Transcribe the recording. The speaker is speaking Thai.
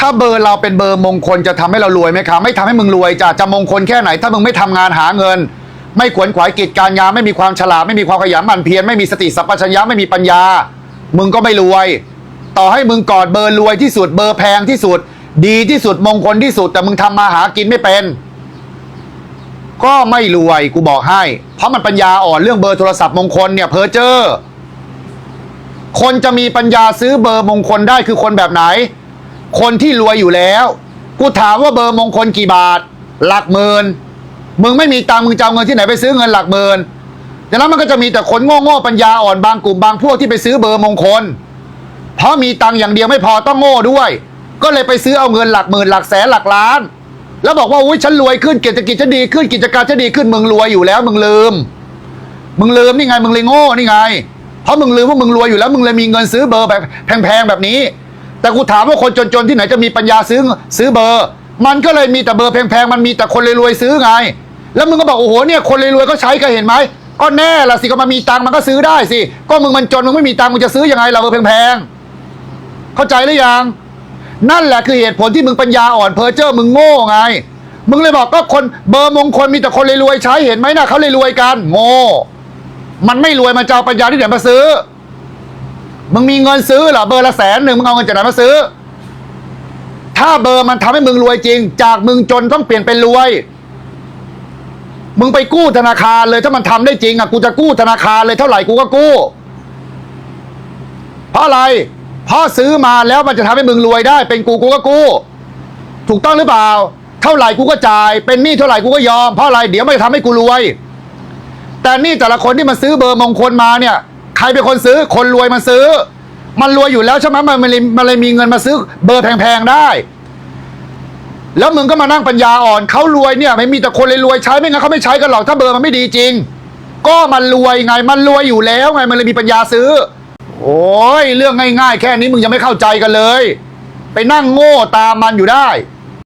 ถ้าเบอร์เราเป็นเบอร์มงคลจะทำให้เรารวยไหมครับไม่ทำให้มึงรวยจ้ะจะมงคลแค่ไหน ถ้ามึงไม่ทำงานหาเงิน ไม่ขวนขวายกิจการงานไม่มีความฉลาดไม่มีความขยันหมั่นเพียรไม่มีสติสัมปชัญญะไม่มีปัญญา มึงก็ไม่รวย ต่อให้มึงกอดเบอร์รวยที่สุดเบอร์แพงที่สุด ดีที่สุดมงคลที่สุด แต่มึงทำมาหากินไม่เป็น ก็ไม่รวยกูบอกให้ เพราะมันปัญญาอ่อนเรื่องเบอร์โทรศัพท์มงคลเนี่ยเพอเจอร์คนจะมีปัญญาซื้อเบอร์มงคลได้คือคนแบบไหน คนที่รวยอยู่แล้ว กูถามว่าเบอร์มงคลกี่บาท หลักหมื่นมึงไม่มีตังมึงจะเอาเงินที่ไหนไปซื้อเงินหลักหมื่นดังนั้นมันก็จะมีแต่คนโง่ๆปัญญาอ่อนบางกลุ่มบางพวกที่ไปซื้อเบอร์มงคล เพราะมีตังอย่างเดียวไม่พอต้องโง่ด้วย ก็เลยไปซื้อเอาเงินหลักหมื่นหลักแสนหลักล้าน แล้วบอกว่าอุ้ยฉันรวยขึ้นเศรษฐกิจฉันดีขึ้นกิจการฉันดีขึ้นมึงรวยอยู่แล้วมึงลืม มึงลืมนี่ไงมึงเลยโง่นี่ไง เพราะมึงลืมว่ามึงรวยอยู่แล้วมึงเลยมีเงินซื้อเบอร์แบบแพงๆแบบนี้ แต่กูถามว่าคนจนๆที่ไหนจะมีปัญญาซื้อซื้อเบอร์ มันก็เลยมีแต่เบอร์แพงๆมันมีแต่คนรวยๆซื้อไง แล้วมึงก็บอกโอ้โหเนี่ยคนรวยๆก็ใช้กันเห็นไหมก็แน่ละสิก็มามีตังค์มันก็ซื้อได้สิก็มึงมันจนมึงไม่มีตังค์มึงจะซื้อยังไงล่ะเบอร์แพงๆเข้าใจหรือยังนั่นแหละคือเหตุผลที่มึงปัญญาอ่อนเพอเจอร์มึงโง่ไง มึงเลยบอกก็คนเบอร์มงคลมีแต่คนรวยๆใช้เห็นไหมนะเขาเลยรวยกัน โง่ มันไม่รวยมันจะเอาปัญญาที่ไหนมาซื้อ มึงมีเงินซื้อเหรอเบอร์ละแสนหนึ่งมึงเอาเงินจากไหนมาซื้อ ถ้าเบอร์มันทำให้มึงรวยจริง จากมึงจนต้องเปลี่ยนเป็นรวย มึงไปกู้ธนาคารเลยถ้ามันทำได้จริงอะกูจะกู้ธนาคารเลยเท่าไหร่กูก็กู้ เพราะอะไร เพราะซื้อมาแล้วมันจะทำให้มึงรวยได้ เป็นกูกูก็กู้ ถูกต้องหรือเปล่า เท่าไหร่กูก็จ่าย เป็นหนี้เท่าไหร่กูก็ยอมเพราะอะไรเดี๋ยวมันจะทำให้กูรวย แต่นี่แต่ละคนที่มาซื้อเบอร์มงคลมาเนี่ย ใครเป็นคนซื้อ คนรวยมาซื้อ มันรวยอยู่แล้วใช่ไหมมันมันเลยมันเลยมีเงินมาซื้อ เบอร์แพงๆได้ แล้วมึงก็มานั่งปัญญาอ่อนเขารวยเนี่ย ไม่มีแต่คนเลยรวยใช้ไม่งั้นเขาไม่ใช้กันหรอกถ้าเบอร์มันไม่ดีจริง ก็มันรวยไง มันรวยอยู่แล้วไงมันเลยมีปัญญาซื้อ โอ้ยเรื่องง่าย ๆ แค่นี้มึงยังไม่เข้าใจกันเลย ไปนั่งโง่ตามมันอยู่ได้